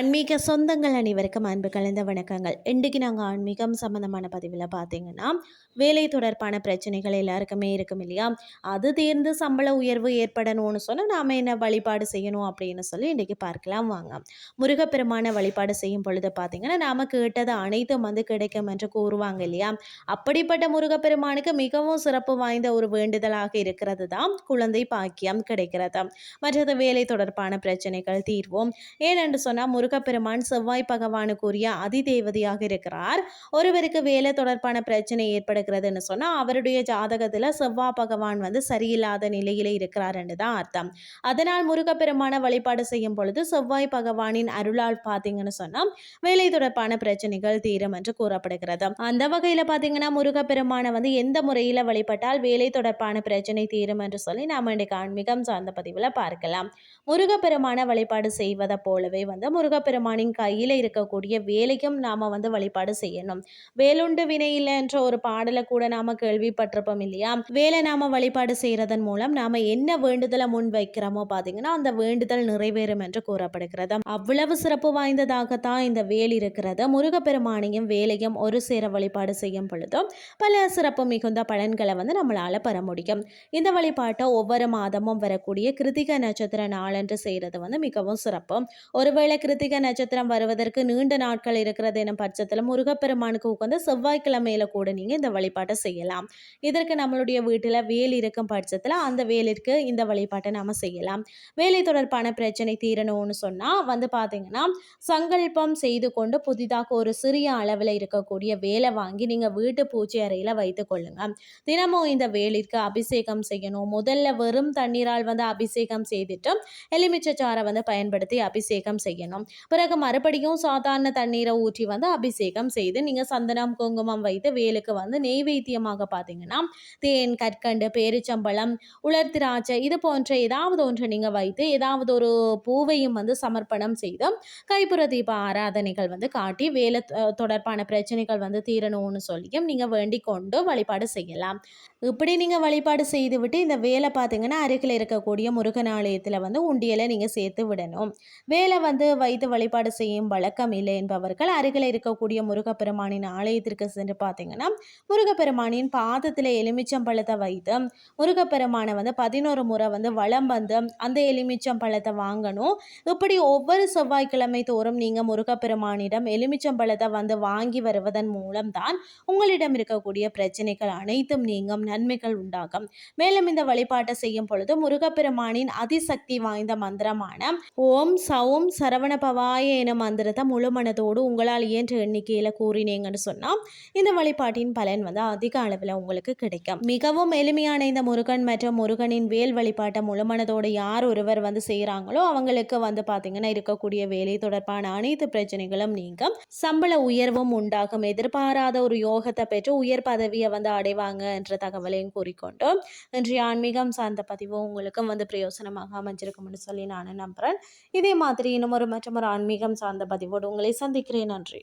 ஆன்மீக சொந்தங்கள் அனைவருக்கும் அன்பு கலந்த வணக்கங்கள். இன்றைக்கு நாங்கள் ஆன்மீகம் சம்மந்தமான பதிவில் பார்த்தீங்கன்னா வேலை தொடர்பான பிரச்சனைகள் எல்லாருக்குமே இருக்கும் இல்லையா? அது தேர்ந்து சம்பள உயர்வு ஏற்படணும்னு சொன்னால் நாம் என்ன வழிபாடு செய்யணும் அப்படின்னு சொல்லி இன்றைக்கி பார்க்கலாம் வாங்க. முருகப்பெருமான வழிபாடு செய்யும் பொழுது பார்த்தீங்கன்னா நாம் கேட்டது அனைத்தும் வந்து கிடைக்கும் என்று கூறுவாங்க இல்லையா? அப்படிப்பட்ட முருகப்பெருமானுக்கு மிகவும் சிறப்பு வாய்ந்த ஒரு வேண்டுதலாக இருக்கிறது தான் குழந்தை பாக்கியம் கிடைக்கிறது மற்றது வேலை தொடர்பான பிரச்சனைகள் தீர்வோம். ஏனென்று சொன்னால் முருகப்பெருமான் செவ்வாய் பகவானுக்குரிய அதிதேவதையாக இருக்கிறார். ஒருவருக்கு வேலை தொடர்பான பிரச்சனை ஏற்படுகிறதுன்னு சொன்னால் அவருடைய ஜாதகத்தில் செவ்வாய் பகவான் வந்து சரியில்லாத நிலையில் இருக்கிறார் தான் அர்த்தம். அதனால் முருகப்பெருமான வழிபாடு செய்யும் பொழுது செவ்வாய் பகவானின் அருளால் பார்த்தீங்கன்னு சொன்னால் வேலை தொடர்பான பிரச்சனைகள் தீரும் என்று கூறப்படுகிறது. அந்த வகையில் பார்த்தீங்கன்னா முருகப்பெருமானை வந்து எந்த முறையில் வழிபட்டால் வேலை தொடர்பான பிரச்சனை தீரும் என்று சொல்லி நாம் இன்றைக்கு ஆன்மீகம் சார்ந்த பதிவில் பார்க்கலாம். முருகப்பெருமான வழிபாடு செய்வதை போலவே வந்து முருக முருகப்பெருமானின் கையில் இருக்கக்கூடிய வேலையும் நாம் வந்து வழிபாடு செய்யணும். வேலுண்டு வினையில் என்ற ஒரு பாடலை கூட நாம் கேள்விப்பட்டிருப்போம் இல்லையா? வேலை நாம் வழிபாடு செய்கிறதன் மூலம் நாம் என்ன வேண்டுதலை முன் வைக்கிறோமோ பார்த்தீங்கன்னா அந்த வேண்டுதல் நிறைவேறும் என்று கூறப்படுகிறது. அவ்வளவு சிறப்பு வாய்ந்ததாகத்தான் இந்த வேல் இருக்கிறது. முருகப்பெருமானையும் வேலையும் ஒரு சேர வழிபாடு செய்யும் பொழுதும் பல சிறப்பு மிகுந்த பலன்களை வந்து நம்மளால் பெற முடியும். இந்த வழிபாட்டை ஒவ்வொரு மாதமும் வரக்கூடிய கிருத்திக நட்சத்திர நாளன்று செய்கிறது வந்து மிகவும் சிறப்பு. ஒருவேளை கிருத்திக நட்சத்திரம் வருவதற்கு நீண்ட நாட்கள் இருக்கிறது எனும் பட்சத்தில் முருகப்பெருமானுக்கு உட்காந்து செவ்வாய்க்கிழமையில கூட நீங்கள் இந்த வழிபாட்டை செய்யலாம். இதற்கு நம்மளுடைய வீட்டில் வேல் இருக்கும் பட்சத்தில் அந்த வேலிற்கு இந்த வழிபாட்டை நாம் செய்யலாம். வேலை தொடர்பான பிரச்சனை தீரணும்னு சொன்னால் வந்து பார்த்தீங்கன்னா சங்கல்பம் செய்து கொண்டு புதிதாக ஒரு சிறிய அளவில் இருக்கக்கூடிய வேலை வாங்கி நீங்கள் வீட்டு பூஜை அறையில் வைத்து கொள்ளுங்க. தினமும் இந்த வேலிற்கு அபிஷேகம் செய்யணும். முதல்ல வெறும் தண்ணீரால் வந்து அபிஷேகம் செய்துட்டு எலுமிச்சை சாரை வந்து பயன்படுத்தி அபிஷேகம் செய்யணும். பிறகு மறுபடியும் சாதாரண தண்ணீரை ஊற்றி வந்து அபிஷேகம் செய்து நீங்கள் சந்தனம் குங்குமம் வைத்து வேலுக்கு வந்து நெய்வேத்தியமாக பார்த்தீங்கன்னா தேன் கற்கண்டு பேரிச்சம்பழம் உலர் திராட்சை இது போன்ற ஏதாவது ஒன்று நீங்கள் வைத்து ஏதாவது ஒரு பூவையும் வந்து சமர்ப்பணம் செய்து கைப்புற தீப ஆராதனைகள் வந்து காட்டி வேலை தொடர்பான பிரச்சனைகள் வந்து தீரணும்னு சொல்லியும் நீங்கள் வேண்டிக் கொண்டு வழிபாடு செய்யலாம். இப்படி நீங்கள் வழிபாடு செய்துவிட்டு இந்த வேலை பார்த்தீங்கன்னா அருகில் இருக்கக்கூடிய முருகன் ஆலயத்தில் வந்து உண்டியலை நீங்கள் சேர்த்து விடணும். வேலை வந்து வைத்து வழிபாடு செய்யும் வழக்கம் இல்லை என்பவர்கள் அருகில் இருக்கக்கூடிய முருகப்பெருமானின் ஆலயத்திற்கு சென்று பார்த்தீங்கன்னா முருகப்பெருமானின் பாதத்தில் எலுமிச்சம்பழத்தை வைத்து முருகப்பெருமானை வந்து பதினோரு முறை வந்து வளம் வந்து அந்த எலுமிச்சம்பழத்தை வாங்கணும். இப்படி ஒவ்வொரு செவ்வாய்க்கிழமை தோறும் நீங்கள் முருகப்பெருமானிடம் எலுமிச்சம்பழத்தை வந்து வாங்கி வருவதன் மூலம் தான் உங்களிடம் இருக்கக்கூடிய பிரச்சனைகள் அனைத்தும் நீங்கும் நன்மைகள் உண்டாகும். மேலும் இந்த வழிபாட்டை செய்யும் பொழுது முருகப்பெருமானின் அதிசக்தி வாய்ந்த மந்திரமான ஓம் சவும் சரவணப என மந்திரத்தை முழு மனதோடு உங்களால் இயன்ற எண்ணிக்கையில் கூறினீங்கன்னு சொன்னால் இந்த வழிபாட்டின் பலன் வந்து அதிக அளவில் உங்களுக்கு கிடைக்கும். மிகவும் எளிமையான இந்த முருகன் மற்றும் முருகனின் வேல் வழிபாட்டை முழு மனதோடு யார் ஒருவர் வந்து செய்கிறாங்களோ அவங்களுக்கு வந்து பார்த்தீங்கன்னா இருக்கக்கூடிய வேலை தொடர்பான அனைத்து பிரச்சனைகளும் நீங்கும். சம்பள உயர்வும் உண்டாகும். எதிர்பாராத ஒரு யோகத்தை பெற்று உயர் பதவியை வந்து அடைவாங்க என்ற தகவலையும் கூறிக்கொண்டு இன்றைய ஆன்மீகம் சார்ந்த பதிவு உங்களுக்கும் வந்து பிரயோசனமாக அமைஞ்சிருக்கும்னு சொல்லி நான் நம்புகிறேன் இதே மாதிரி இன்னும் ஒரு மற்றும் ஒரு ஆன்மீகம் சார்ந்த பதிவோடு உங்களை சந்திக்கிறேன். நன்றி.